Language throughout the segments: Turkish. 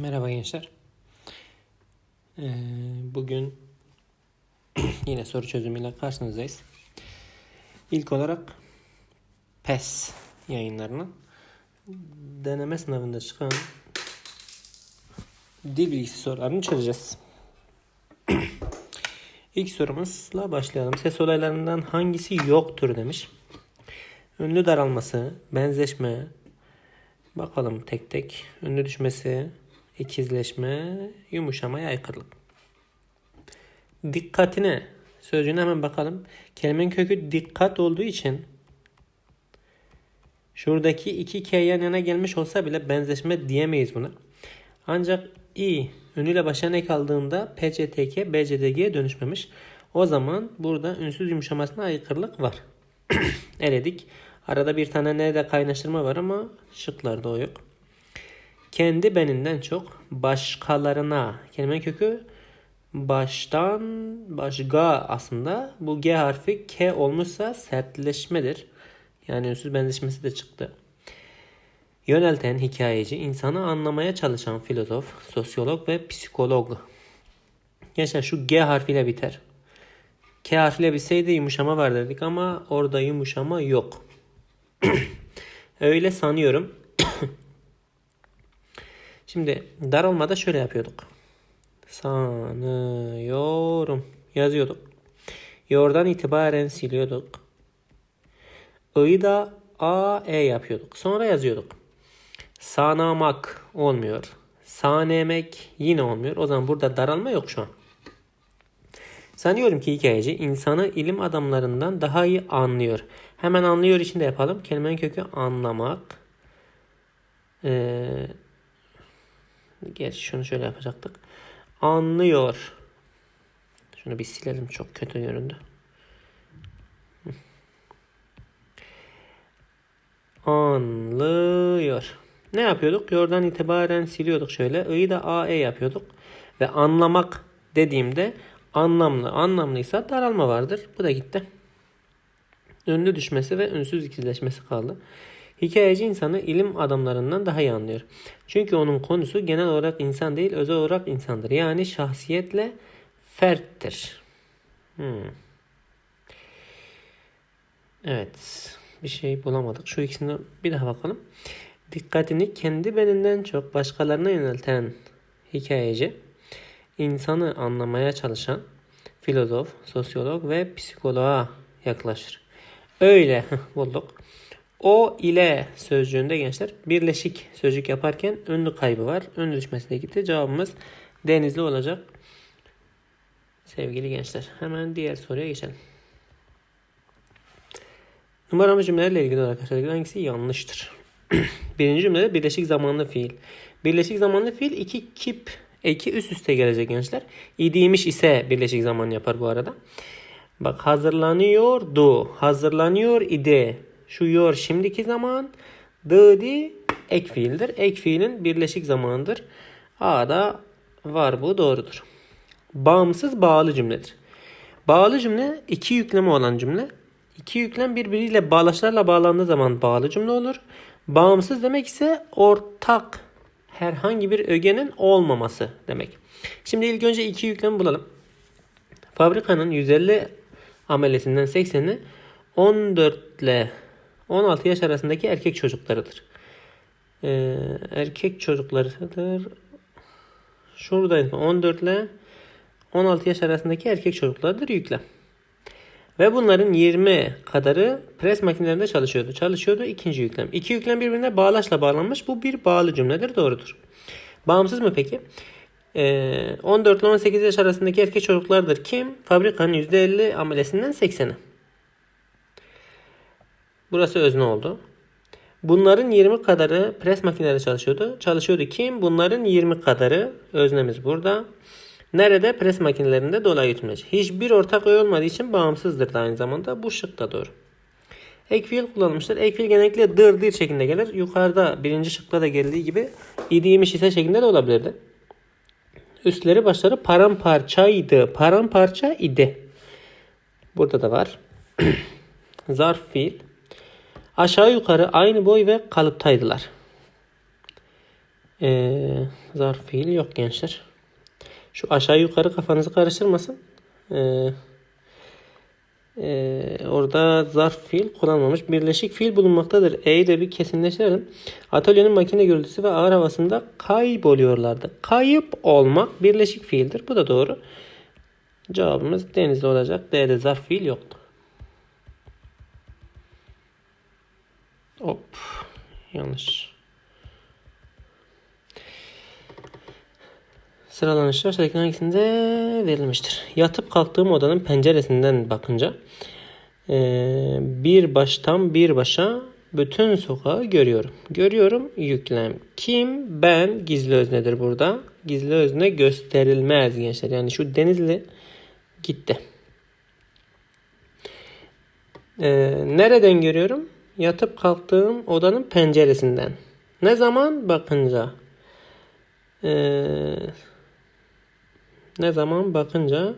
Merhaba gençler. Ee, bugün yine soru çözümüyle karşınızdayız. İlk olarak PES yayınlarının deneme sınavında çıkan dil bilgisi sorularını çözeceğiz. İlk sorumuzla başlayalım. Ses olaylarından hangisi yoktur demiş. Ünlü daralması, benzeşme, bakalım tek tek. Ünlü düşmesi, ikizleşme, yumuşamaya aykırılık. Dikkatine, sözcüğüne hemen bakalım. Kelimenin kökü dikkat olduğu için şuradaki iki K yan yana gelmiş olsa bile benzeşme diyemeyiz buna. Ancak i ünlüyle başlayan ek aldığında PCTK BCDG'ye dönüşmemiş. O zaman burada ünsüz yumuşamasına aykırılık var. Eledik. Arada bir tane ne de kaynaştırma var ama şıklarda o yok. Kendi beninden çok başkalarına kelime kökü baştan başga aslında bu G harfi K olmuşsa sertleşmedir. Yani ünsüz benzeşmesi de çıktı. Yönelten hikayeci, insanı anlamaya çalışan filozof, sosyolog ve psikolog. Gençler şu G harfiyle biter. K harfiyle bitseydi yumuşama var dedik ama orada yumuşama yok. Öyle sanıyorum. Şimdi daralmada şöyle yapıyorduk. Sanıyorum. Yazıyorduk. Yordan itibaren siliyorduk. I'yı da A, E yapıyorduk. Sonra yazıyorduk. Sanamak olmuyor. Sanemek yine olmuyor. O zaman burada daralma yok şu an. Sanıyorum ki hikayeci insanı ilim adamlarından daha iyi anlıyor. Hemen anlıyor için de yapalım. Kelimenin kökü anlamak. Ee, Gerçi şunu şöyle yapacaktık. Anlıyor. Şunu bir silelim. Çok kötü göründü. Anlıyor. Ne yapıyorduk? Yordan itibaren siliyorduk şöyle. I'yı da AE yapıyorduk. Ve anlamak dediğimde anlamlı. Anlamlıysa daralma vardır. Bu da gitti. Ünlü düşmesi ve ünsüz ikizleşmesi kaldı. Hikayeci insanı ilim adamlarından daha iyi anlıyor. Çünkü onun konusu genel olarak insan değil, özel olarak insandır. Yani şahsiyetle ferttir. Hmm. Evet. Bir şey bulamadık. Şu ikisini bir daha bakalım. Dikkatini kendi beninden çok başkalarına yönelten hikayeci, insanı anlamaya çalışan filozof, sosyolog ve psikoloğa yaklaşır. Öyle bulduk. O ile sözcüğünde gençler birleşik sözcük yaparken ünlü kaybı var. Ünlü düşmesine gitti. Cevabımız denizli olacak. Sevgili gençler. Hemen diğer soruya geçelim. Numaramı cümlelerle ilgili olarak aşağıdaki hangisi yanlıştır? Birinci cümlede birleşik zamanlı fiil. Birleşik zamanlı fiil iki kip eki üst üste gelecek gençler. İdiymiş ise birleşik zaman yapar bu arada. Bak hazırlanıyordu. Hazırlanıyor idi. Şu yor şimdiki zaman. Dıdi ek fiildir. Ek fiilin birleşik zamanıdır. A'da var bu doğrudur. Bağımsız bağlı cümledir. Bağlı cümle iki yükleme olan cümle. İki yüklem birbiriyle bağlaçlarla bağlandığı zaman bağlı cümle olur. Bağımsız demek ise ortak herhangi bir ögenin olmaması demek. Şimdi ilk önce iki yüklemi bulalım. Fabrikanın 150 amelesinden 80'i 14 ile 16 yaş arasındaki erkek çocuklarıdır. Ee, erkek çocuklarıdır. Şurada 14 ile 16 yaş arasındaki erkek çocuklarıdır yüklem. Ve bunların 20 kadarı pres makinelerinde çalışıyordu. Çalışıyordu ikinci yüklem. İki yüklem birbirine bağlaçla bağlanmış. Bu bir bağlı cümledir. Doğrudur. Bağımsız mı peki? Ee, 14 ile 18 yaş arasındaki erkek çocuklardır. Kim? Fabrikanın %50 amelesinden 80'i. Burası özne oldu. Bunların 20 kadarı pres makineleri çalışıyordu. Çalışıyordu kim? Bunların 20 kadarı öznemiz burada. Nerede? Pres makinelerinde dolayı yutmacı. Hiçbir ortak öğe olmadığı için bağımsızdır da aynı zamanda. Bu şık da doğru. Ek fiil kullanılmıştır. Ek fiil genellikle dır dir şeklinde gelir. Yukarıda birinci şıkta da geldiği gibi idiymiş ise şeklinde de olabilirdi. Üstleri başları paramparçaydı. Paramparça idi. Burada da var. Zarf fiil. Aşağı yukarı aynı boy ve kalıptaydılar. Ee, zarf fiil yok gençler. Şu aşağı yukarı kafanızı karıştırmasın. Ee, ee, orada zarf fiil kullanmamış. Birleşik fiil bulunmaktadır. E'yi de bir kesinleştirelim. Atölyenin makine gürültüsü ve ağır havasında kayboluyorlardı. Kayıp olmak birleşik fiildir. Bu da doğru. Cevabımız denizde olacak. D'de zarf fiil yoktu. Hop. Yanlış. Sıralanışlar aşağıdaki hangisinde verilmiştir? Yatıp kalktığım odanın penceresinden bakınca e, bir baştan bir başa bütün sokağı görüyorum. Görüyorum yüklem. Kim? Ben. Gizli öznedir burada. Gizli özne gösterilmez gençler. Yani şu Denizli gitti. E, nereden görüyorum? Yatıp kalktığım odanın penceresinden. Ne zaman? Bakınca. Eee ne zaman bakınca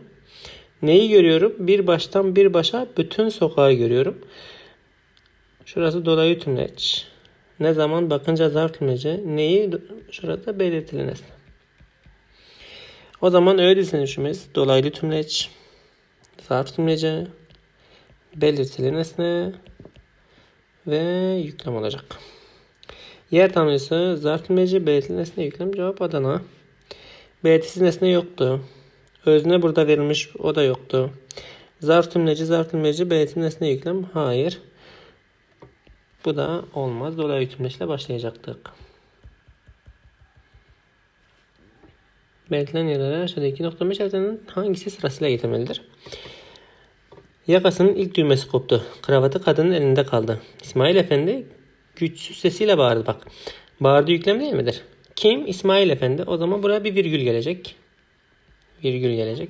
neyi görüyorum? Bir baştan bir başa bütün sokağı görüyorum. Şurası dolayı tümleç. Ne zaman bakınca zarf tümleci. Neyi? Şurada belirtili nesne. O zaman öyle düşünüşümüz dolaylı tümleç, zarf tümleci, belirtili nesne ve yüklem olacak. Yer tanrısı zarf tümleci, belirtili nesne, yüklem cevap Adana. Belirtisiz nesne yoktu. Özne burada verilmiş. O da yoktu. Zarf tümleci, zarf belirtili nesne yüklem. Hayır. Bu da olmaz. Dolaylı tümleçle başlayacaktık. Belirtilen yerlere aşağıdaki noktalama işaretlerinin hangisi sırasıyla getirmelidir? Yakasının ilk düğmesi koptu. Kravatı kadının elinde kaldı. İsmail Efendi güçsüz sesiyle bağırdı bak. Bağırdı yüklem değil midir? Kim? İsmail Efendi. O zaman buraya bir virgül gelecek. Virgül gelecek.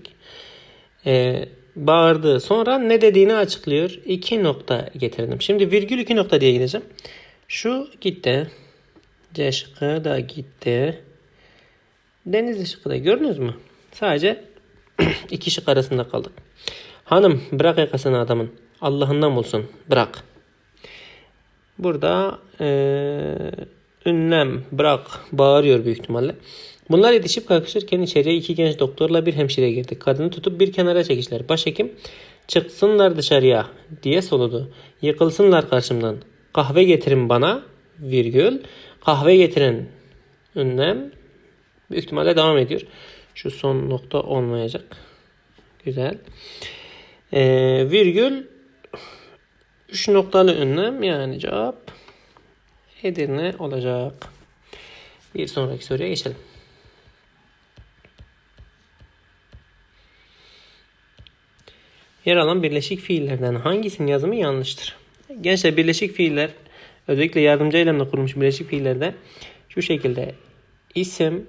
Ee, bağırdı. Sonra ne dediğini açıklıyor. İki nokta getirdim. Şimdi virgül iki nokta diye gideceğim. Şu gitti. C şıkkı da gitti. Denizli şıkkı da gördünüz mü? Sadece iki şık arasında kaldık. Hanım bırak yakasını adamın. Allah'ından bulsun. Bırak. Burada ee, ünlem bırak bağırıyor büyük ihtimalle. Bunlar yetişip kalkışırken içeriye iki genç doktorla bir hemşire girdi. Kadını tutup bir kenara çekişler. Başhekim çıksınlar dışarıya diye soludu. Yıkılsınlar karşımdan. Kahve getirin bana virgül. Kahve getirin ünlem. Büyük ihtimalle devam ediyor. Şu son nokta olmayacak. Güzel. Ee, virgül 3 noktalı ünlem yani cevap Edirne olacak. Bir sonraki soruya geçelim. Yer alan birleşik fiillerden hangisinin yazımı yanlıştır? Gençler birleşik fiiller özellikle yardımcı eylemle kurulmuş birleşik fiillerde şu şekilde isim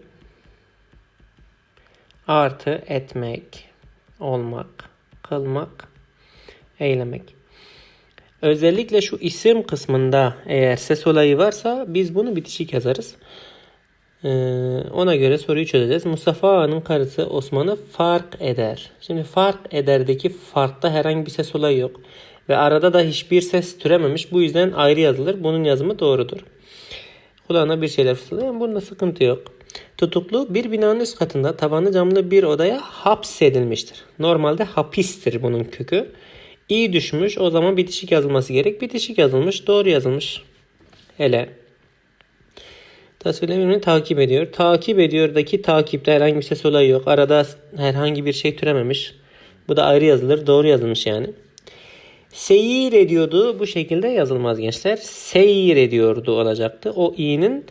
artı etmek, olmak, kılmak, eylemek. Özellikle şu isim kısmında eğer ses olayı varsa biz bunu bitişik yazarız. Ee, ona göre soruyu çözeceğiz. Mustafa Ağa'nın karısı Osman'ı fark eder. Şimdi fark ederdeki farkta herhangi bir ses olayı yok. Ve arada da hiçbir ses türememiş. Bu yüzden ayrı yazılır. Bunun yazımı doğrudur. Kulağına bir şeyler fısıldıyor. Bunda sıkıntı yok. Tutuklu bir binanın üst katında tavanı camlı bir odaya hapsedilmiştir. Normalde hapistir bunun kökü. İyi düşmüş. O zaman bitişik yazılması gerek. Bitişik yazılmış. Doğru yazılmış. Hele. Tasvirler birbirini takip ediyor. Takip ediyordaki takipte herhangi bir ses olayı yok. Arada herhangi bir şey türememiş. Bu da ayrı yazılır. Doğru yazılmış yani. Seyir ediyordu. Bu şekilde yazılmaz gençler. Seyir ediyordu olacaktı. O i'nin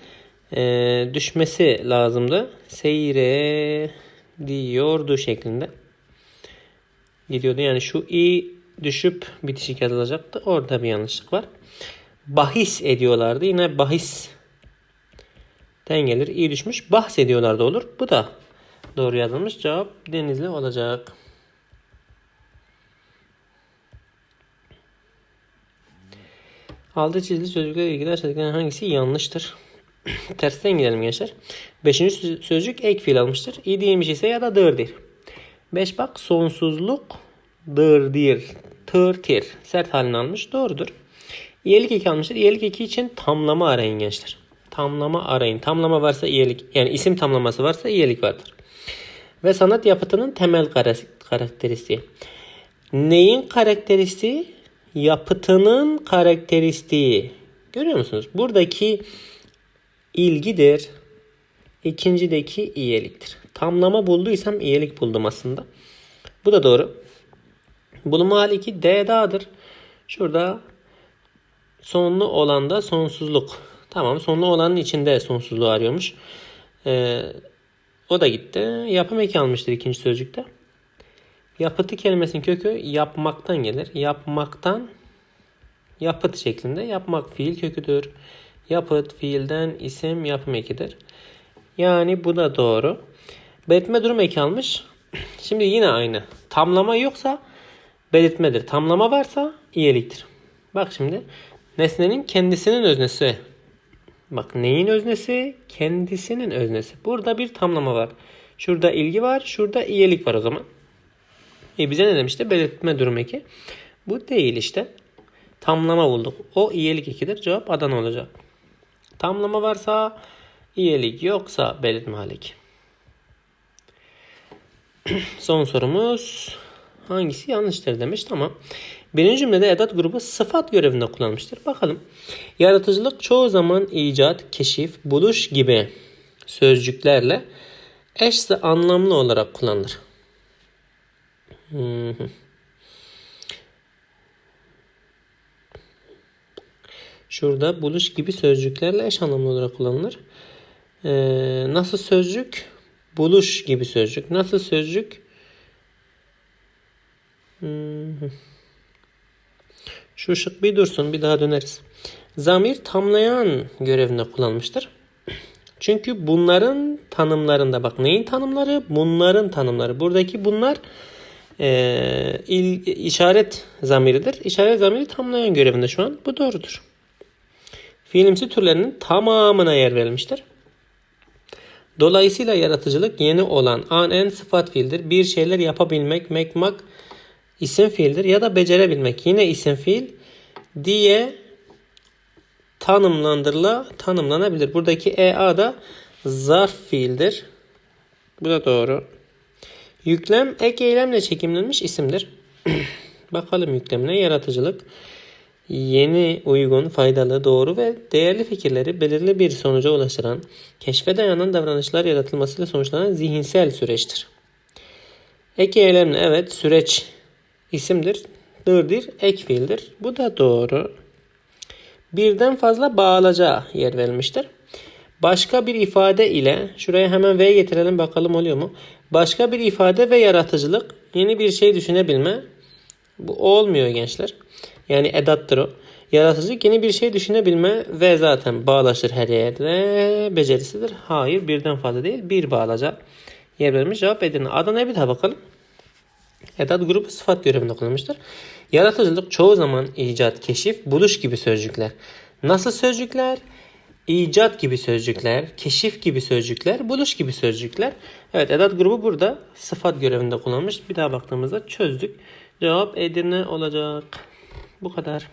e, düşmesi lazımdı. Seyre diyordu şeklinde. Gidiyordu. Yani şu i düşüp bitişik yazılacaktı. Orada bir yanlışlık var. Bahis ediyorlardı. Yine bahis den gelir. İyi düşmüş. Bahsediyorlar da olur. Bu da doğru yazılmış. Cevap denizli olacak. Altı çizili sözcüklerle ilgili aşağıdakilerden hangisi yanlıştır? Tersten gidelim gençler. Beşinci sözcük ek fiil almıştır. İyi değilmiş ise ya da dırdır. Beş bak sonsuzluk dırdir. Tırtir. Sert halini almış. Doğrudur. İyelik eki almıştır. İyelik eki için tamlama arayın gençler. Tamlama arayın. Tamlama varsa iyilik. Yani isim tamlaması varsa iyilik vardır. Ve sanat yapıtının temel karakteristiği. Neyin karakteristiği? Yapıtının karakteristiği. Görüyor musunuz? Buradaki ilgidir. İkincideki iyiliktir. Tamlama bulduysam iyilik buldum aslında. Bu da doğru. Bulunma hali 2 D dağdır. Şurada sonlu olan da sonsuzluk. Tamam sonlu olanın içinde sonsuzluğu arıyormuş. Ee, o da gitti. Yapım eki almıştır ikinci sözcükte. Yapıtı kelimesinin kökü yapmaktan gelir. Yapmaktan yapıt şeklinde. Yapmak fiil köküdür. Yapıt fiilden isim yapım ekidir. Yani bu da doğru. Belirtme durum eki almış. Şimdi yine aynı. Tamlama yoksa belirtmedir. Tamlama varsa iyiliktir. Bak şimdi nesnenin kendisinin öznesi. Bak neyin öznesi? Kendisinin öznesi. Burada bir tamlama var. Şurada ilgi var. Şurada iyilik var o zaman. E bize ne demişti? Belirtme durum eki. Bu değil işte. Tamlama bulduk. O iyilik ekidir. Cevap Adana olacak. Tamlama varsa iyilik yoksa belirtme halik. Son sorumuz hangisi yanlıştır demiş. Tamam. Birinci cümlede edat grubu sıfat görevinde kullanılmıştır. Bakalım. Yaratıcılık çoğu zaman icat, keşif, buluş gibi sözcüklerle eş anlamlı olarak kullanılır. Hı Şurada buluş gibi sözcüklerle eş anlamlı olarak kullanılır. Ee, nasıl sözcük? Buluş gibi sözcük. Nasıl sözcük? Hı. Şu şık bir dursun bir daha döneriz. Zamir tamlayan görevinde kullanmıştır. Çünkü bunların tanımlarında bak neyin tanımları? Bunların tanımları. Buradaki bunlar e, il, işaret zamiridir. İşaret zamiri tamlayan görevinde şu an. Bu doğrudur. Fiilimsi türlerinin tamamına yer verilmiştir. Dolayısıyla yaratıcılık yeni olan an en sıfat fiildir. Bir şeyler yapabilmek, mekmak isim fiildir ya da becerebilmek yine isim fiil diye tanımlandırla tanımlanabilir. Buradaki ea da zarf fiildir. Bu da doğru. Yüklem ek eylemle çekimlenmiş isimdir. Bakalım yüklemine yaratıcılık. Yeni, uygun, faydalı, doğru ve değerli fikirleri belirli bir sonuca ulaştıran, keşfe dayanan davranışlar yaratılmasıyla sonuçlanan zihinsel süreçtir. Ek eylemle evet süreç isimdir. Dırdir ek fiildir. Bu da doğru. Birden fazla bağlaca yer verilmiştir. Başka bir ifade ile şuraya hemen V getirelim bakalım oluyor mu? Başka bir ifade ve yaratıcılık yeni bir şey düşünebilme. Bu olmuyor gençler. Yani edattır o. Yaratıcılık yeni bir şey düşünebilme ve zaten bağlaşır her yerde becerisidir. Hayır birden fazla değil bir bağlaca yer verilmiş cevap Edirne. Adana'ya bir daha bakalım. Edat grubu sıfat görevinde kullanılmıştır. Yaratıcılık çoğu zaman icat, keşif, buluş gibi sözcükler. Nasıl sözcükler? İcat gibi sözcükler, keşif gibi sözcükler, buluş gibi sözcükler. Evet edat grubu burada sıfat görevinde kullanılmış. Bir daha baktığımızda çözdük. Cevap Edirne olacak. Bu kadar.